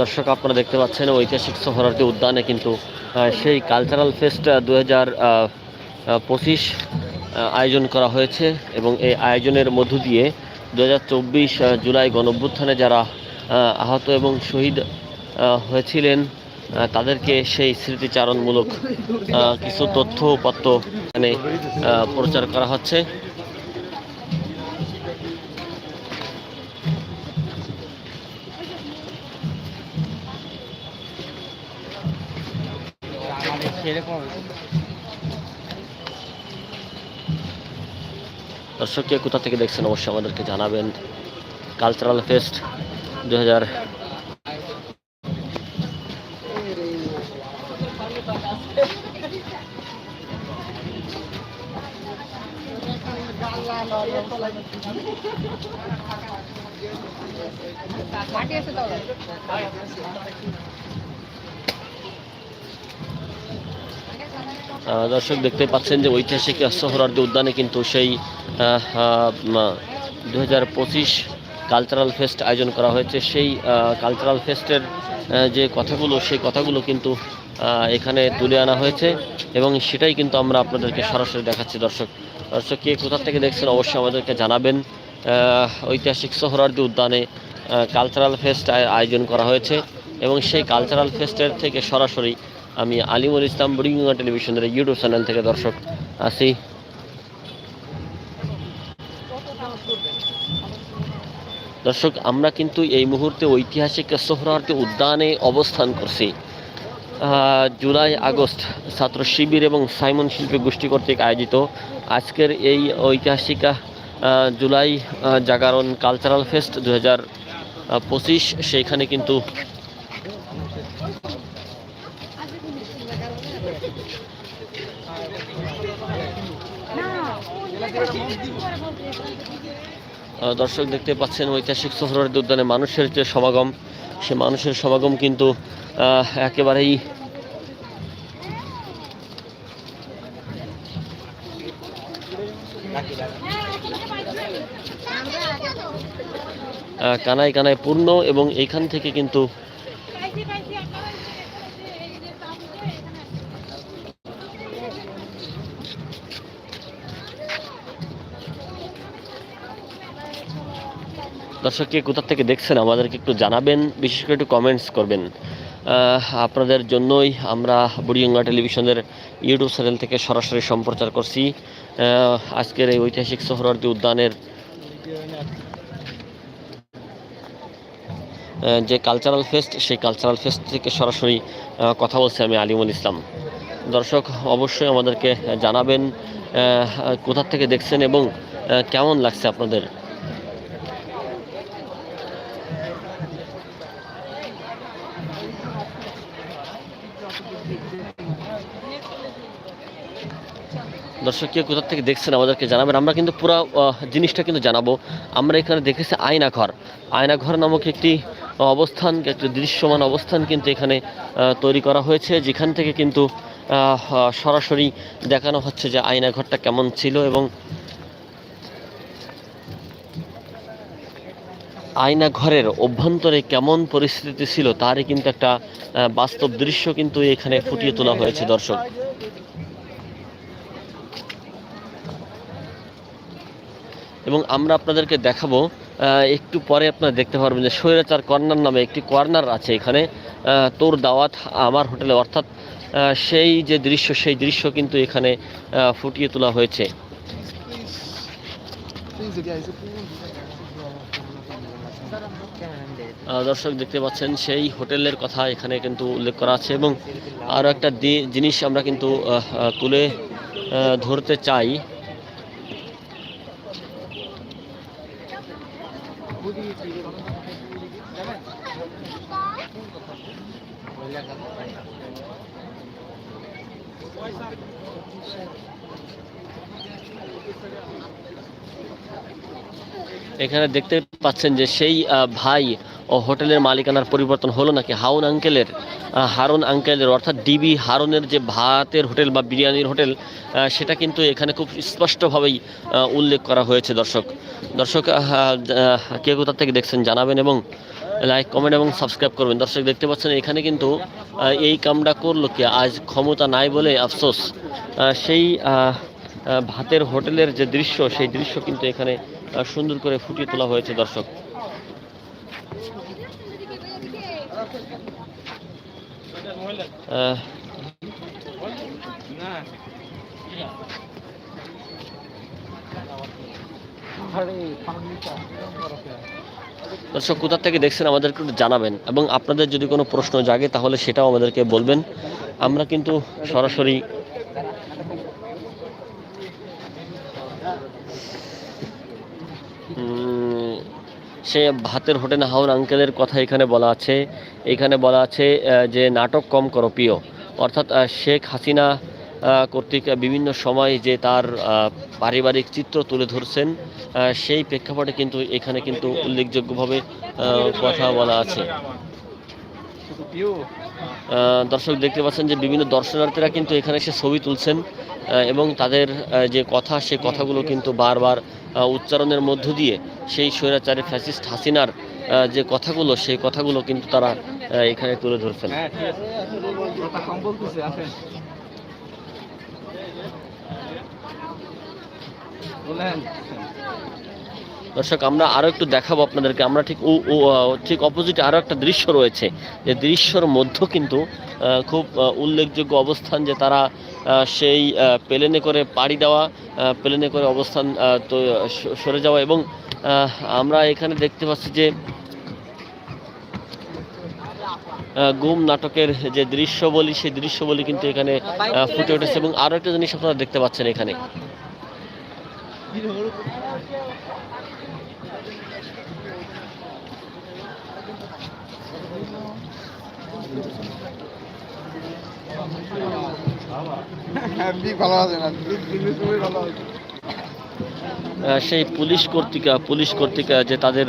দর্শক, আপনারা দেখতে পাচ্ছেন ঐতিহাসিক সোহরার্দি উদ্যানে কিন্তু সেই কালচারাল ফেস্ট দু পঁচিশ আয়োজন করা হয়েছে এবং এই আয়োজনের মধ্য দিয়ে দু হাজার চব্বিশ জুলাই গণভ্যুত্থানে যারা আহত এবং শহীদ হয়েছিলেন তাদেরকে সেই স্মৃতিচারণমূলক কিছু তথ্য উপাত্ত এখানে প্রচার করা হচ্ছে। দর্শককে কোথা থেকে দেখছেন অবশ্যই আমাদেরকে জানাবেন। কালচারাল ফেস্ট দু হাজার মাটি আছে তো? দর্শক দেখতে পাচ্ছেন যে ঐতিহাসিক সোহরার্দি উদ্যানে কিন্তু সেই দু হাজার পঁচিশ কালচারাল ফেস্ট আয়োজন করা হয়েছে। সেই কালচারাল ফেস্টের যে কথাগুলো, সেই কথাগুলো কিন্তু এখানে তুলে আনা হয়েছে এবং সেটাই কিন্তু আমরা আপনাদেরকে সরাসরি দেখাচ্ছি দর্শক। দর্শক, কে কোথা থেকে দেখছেন অবশ্যই আমাদেরকে জানাবেন। ঐতিহাসিক সোহরার্দি উদ্যানে কালচারাল ফেস্ট আয়োজন করা হয়েছে এবং সেই কালচারাল ফেস্টের থেকে সরাসরি আমি আলিমুল ইসলাম বুড়িগঙ্গা টেলিভিশনের ইউটিউব চ্যানেল থেকে দর্শক আসি দর্শক, আমরা কিন্তু এই মুহূর্তে ঐতিহাসিক সোহরাওয়ার্দী উদ্যানে অবস্থান করছি। জুলাই আগস্ট ছাত্র শিবির এবং সাইমন শিল্পী গোষ্ঠী কর্তৃক আয়োজিত আজকের এই ঐতিহাসিক জুলাই জাগরণ কালচারাল ফেস্ট দু পঁচিশ, সেইখানে কিন্তু দর্শক দেখতে পাচ্ছেন ঐতিহাসিক সোহরাওয়ার্দী উদ্যানে মানুষের যে সমাগম, সে মানুষের সমাগম কিন্তু একেবারেই কানায় কানায় পূর্ণ এবং এইখান থেকে কিন্তু দর্শক কে কোথা থেকে দেখছেন, আমাদেরকে একটু জানাবেন, বিশেষ করে একটু কমেন্টস করবেন। আপনাদের জন্যই আমরা বুড়িগঙ্গা টেলিভিশনের ইউটিউব চ্যানেল থেকে সরাসরি সম্প্রচার করছি। আজকের এই ঐতিহাসিক সোহরাওয়ার্দী উদ্যানের যে কালচারাল ফেস্ট সেই কালচারাল ফেস্ট থেকে সরাসরি কথা বলছি আমি আলিমুল ইসলাম। দর্শক, অবশ্যই আমাদেরকে জানাবেন কোথা থেকে দেখছেন এবং কেমন লাগছে আপনাদের? দর্শক কে কোথা থেকে দেখছেন আমাদেরকে জানাবেন? আমরা কিন্তু পুরো জিনিসটা কিন্তু জানাব। আমরা এখানে দেখেছি আয়নাঘর। আয়নাঘর নামক একটি অবস্থান, একটি দৃশ্যমান অবস্থান কিন্তু এখানে তৈরি করা হয়েছে, যেখান থেকে কিন্তু সরাসরি দেখানো হচ্ছে যে আয়নাঘরটা কেমন ছিল এবং আয়না ঘরের অভ্যন্তরে কেমন পরিস্থিতি ছিল তারই কিন্তু একটা বাস্তব দৃশ্য কিন্তু এখানে ফুটিয়ে তোলা হয়েছে দর্শক। এবং আমরা আপনাদেরকে দেখাবো একটু পরে আপনারা দেখতে পারবেন যে স্বৈরাচার কর্নার নামে একটি কর্নার আছে এখানে। তোর দাওয়াত আমার হোটেলে, অর্থাৎ সেই যে দৃশ্য, সেই দৃশ্য কিন্তু এখানে ফুটিয়ে তোলা হয়েছে। দর্শক দেখতে পাচ্ছেন, সেই হোটেলের কথা এখানে কিন্তু উল্লেখ করা আছে এবং আরও একটা জিনিস আমরা কিন্তু তুলে ধরতে চাই। এখানে দেখতে পাচ্ছেন যে সেই ভাই ও হোটেলের মালিকানার পরিবর্তন হলো নাকি হাউন আঙ্কেলের হারুন আঙ্কেলের, অর্থাৎ ডিবি হারুনের যে ভাতের হোটেল বা বিরিয়ানির হোটেল সেটা কিন্তু এখানে খুব স্পষ্টভাবেই উল্লেখ করা হয়েছে দর্শক। দর্শক কে কোথা থেকে দেখছেন জানাবেন এবং লাইক, কমেন্ট এবং সাবস্ক্রাইব করবেন। দর্শক, দেখতে পাচ্ছেন এখানে কিন্তু এই কামটা করল কি? আজ ক্ষমতা নাই বলে আফসোস। সেই ভাতের হোটেলের যে দৃশ্য, সেই দৃশ্য কিন্তু এখানে সুন্দর করে ফুটিয়ে তোলা হয়েছে দর্শক। দর্শক, কোথা থেকে দেখছেন আমাদেরকে একটু জানাবেন এবং আপনাদের যদি কোনো প্রশ্ন জাগে, তাহলে সেটাও আমাদেরকে বলবেন। আমরা কিন্তু সরাসরি সে ভাতের হোটেল হাউন আঙ্কেলের কথা এখানে বলা আছে। এখানে বলা আছে যে নাটক কম করো, প্রিয়। অর্থাৎ শেখ হাসিনা কর্তৃক বিভিন্ন সময় যে তার পারিবারিক চিত্র তুলে ধরছেন সেই প্রেক্ষাপটে কিন্তু এখানে কিন্তু উল্লেখযোগ্যভাবে কথা বলা আছে। দর্শক দেখতে পাচ্ছেন যে বিভিন্ন দর্শনার্থীরা কিন্তু এখানে এসে ছবি তুলছেন। এবং তাদের যে কথা সে কথাগুলো কিন্তু বারবার উচ্চারণের মধ্য দিয়ে সেই স্বৈরাচারী ফ্যাসিস্ট হাসিনার যে কথাগুলো সেই কথাগুলো কিন্তু তারা এখানে তুলে ধরছেন হ্যাঁ দর্শক আমরা আরও একটু দেখাবো আপনাদেরকে। আমরা ঠিক ঠিক অপোজিটে আরও একটা দৃশ্য রয়েছে। যে দৃশ্যর মধ্যে কিন্তু আহ, খুব উল্লেখযোগ্য অবস্থান যে তারা সেই প্লেনে করে পাড়ি দেওয়া প্লেনে করে অবস্থান তো সরে যাওয়া এবং আমরা এখানে দেখতে পাচ্ছি যে গুম নাটকের যে দৃশ্য বলি, সেই দৃশ্য বলি কিন্তু এখানে ফুটে উঠেছে এবং আরও একটা জিনিস আপনারা দেখতে পাচ্ছেন এখানে এমনি ভালো আছে না কিন্তু তুমি ভালো আছে আহ, সেই পুলিশ কর্তৃকা পুলিশ কর্তৃকা যে তাদের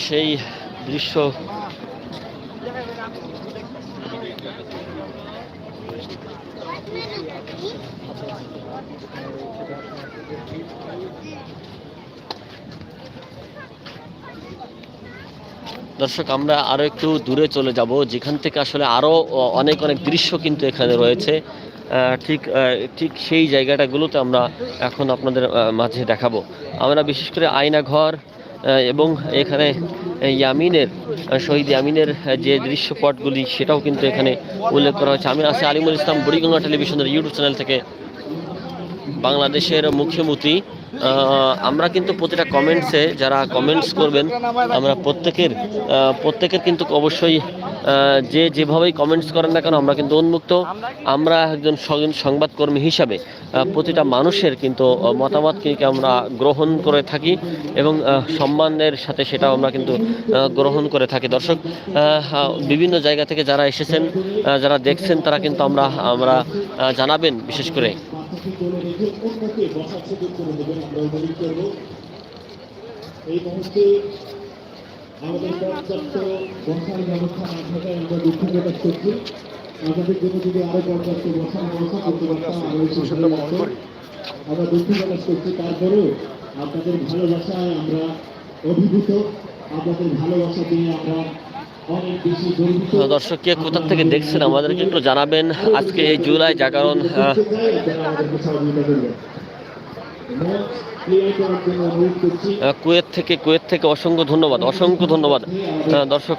সেই দৃশ্য দর্শক, আমরা আরও একটু দূরে চলে যাব, যেখান থেকে আসলে আরও অনেক অনেক দৃশ্য কিন্তু এখানে রয়েছে। ঠিক ঠিক সেই জায়গাটাগুলোতে আমরা এখন আপনাদের মাঝে দেখাবো। আমরা বিশেষ করে আয়নাঘর এবং এখানে ইয়ামিনের শহীদ ইয়ামিনের যে দৃশ্যপটগুলি, সেটাও কিন্তু এখানে উল্লেখ করা হয়েছে। আমি আছি আলিমুল ইসলাম বুড়িগঙ্গা টেলিভিশনের ইউটিউব চ্যানেল থেকে বাংলাদেশের মুখ্যমন্ত্রী আমরা কিন্তু প্রতিটা কমেন্টসে যারা কমেন্টস করবেন, আমরা প্রত্যেকের প্রত্যেকের কিন্তু অবশ্যই যে যেভাবেই কমেন্টস করেন না কেন, আমরা কিন্তু উন্মুক্ত। আমরা একজন সংবাদকর্মী হিসাবে প্রতিটা মানুষের কিন্তু মতামতকে আমরা গ্রহণ করে থাকি এবং সম্মানের সাথে সেটাও আমরা কিন্তু গ্রহণ করে থাকি। দর্শক বিভিন্ন জায়গা থেকে যারা এসেছেন যারা দেখছেন, তারা কিন্তু আমরা আমরা জানাবেন বিশেষ করে। এই মুহূর্তে আমাদের পর্যাপ্ত বসার ব্যবস্থা না থাকায় আমরা দুঃখ প্রকাশ করছি। আমাদের জন্য যদি আরও পর্যাপ্ত বসার ব্যবস্থা করতে পারতাম আরও আমরা দুঃখ প্রকাশ করছি। তারপরেও আপনাদের ভালোবাসায় আমরা অভিভূত। আপনাদের ভালোবাসা দিয়ে আমরা দর্শক, কে কোথা থেকে দেখছেন আমাদেরকে একটু জানাবেন আজকে এই জুলাই জাগরণ কুয়েত থেকে কুয়েত থেকে অসংখ্য ধন্যবাদ অসংখ্য ধন্যবাদ। দর্শক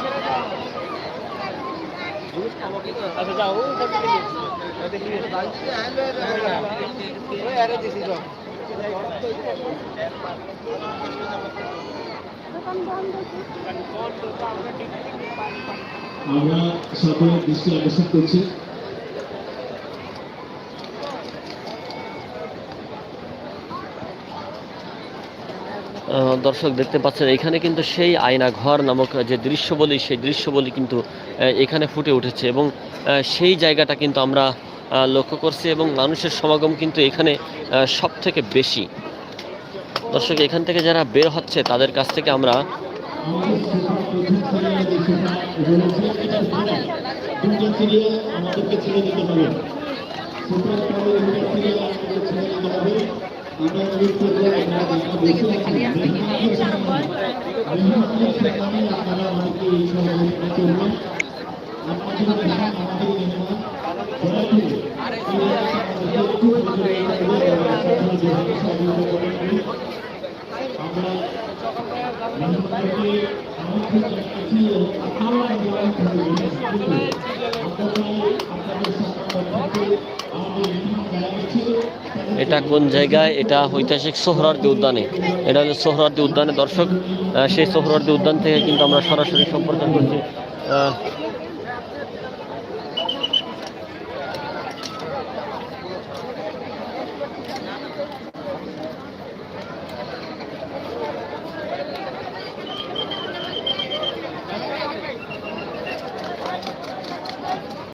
আহ, আমরা সকলের দৃষ্টি আকর্ষণ করছি। দর্শক দেখতে পাচ্ছেন এখানে কিন্তু সেই আয়না ঘর নামক যে দৃশ্য বলি সেই দৃশ্য বলি কিন্তু এখানে ফুটে উঠেছে এবং সেই জায়গাটা কিন্তু আমরা লক্ষ্য করছি এবং মানুষের সমাগম কিন্তু এখানে সব থেকে বেশি। দর্শক, এখান থেকে যারা বের হচ্ছে, তাদের কাছ থেকে আমরা আমরা এটা কোন জায়গায়? এটা ঐতিহাসিক সোহরার্দি উদ্যানে। এটা হলো সোহরার্দি উদ্যানে। দর্শক সেই সোহরার্দি উদ্যান থেকে কিন্তু আমরা সরাসরি সম্প্রচার করছি।